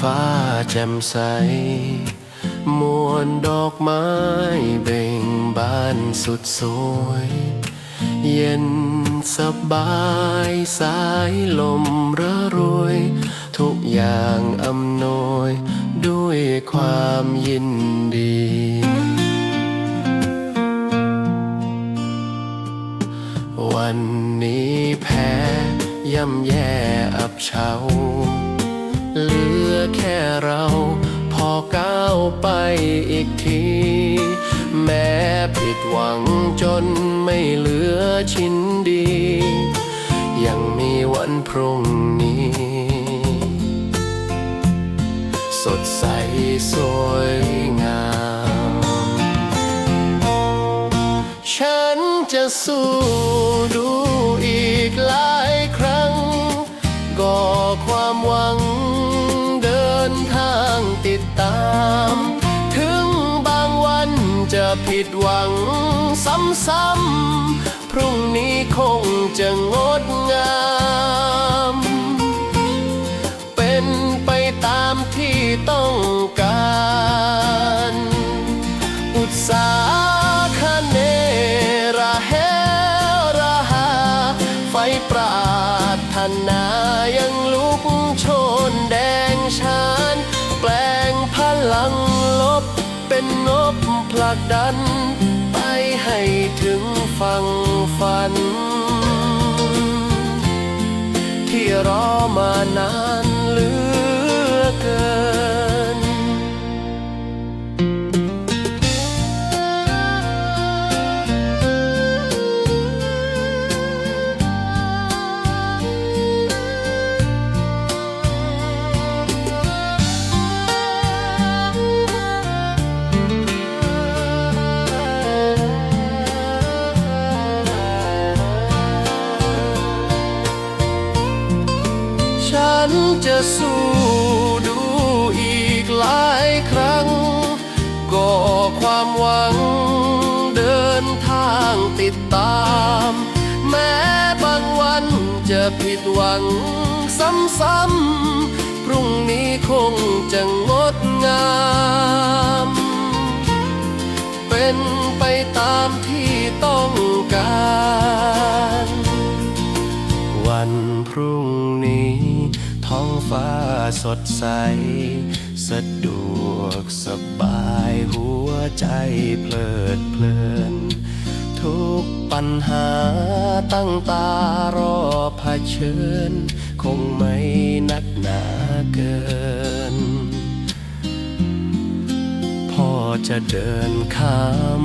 ฟ้าแจ่มใส มวลดอกไม้เบ่งบานสุดสวย เย็นสบายสายลมระรวย ทุกอย่างอำนวย ด้วยความยินดีวันนี้แพ้ย่ำแย่อับเฉา แค่เราพอก้าวไปอีกที แม้ผิดหวังจนไม่เหลือชิ้นดี ยังมีวันพรุ่งนี้ สดใสสวยงาม ฉันจะสู้ดูอีกหลายครั้ง ก่อความหวัง ผิดหวังซ้ำๆพรุ่งนี้คงจะงดักดัน ไปให้ถึงฝั่งฝัน ที่รอมานาน นจะสู้ดูอีกหลายครั้งก่อความหวังเดินทางติดตาม แม้บางวันจะผิดหวังซ้ำๆพรุ่งนี้คง สดใส สะดวกสบายหัวใจเพลิดเพลิน ทุกปัญหาตั้งตารอเผชิญ คงไม่นักหนาเกิน พ่อจะเดินข้าม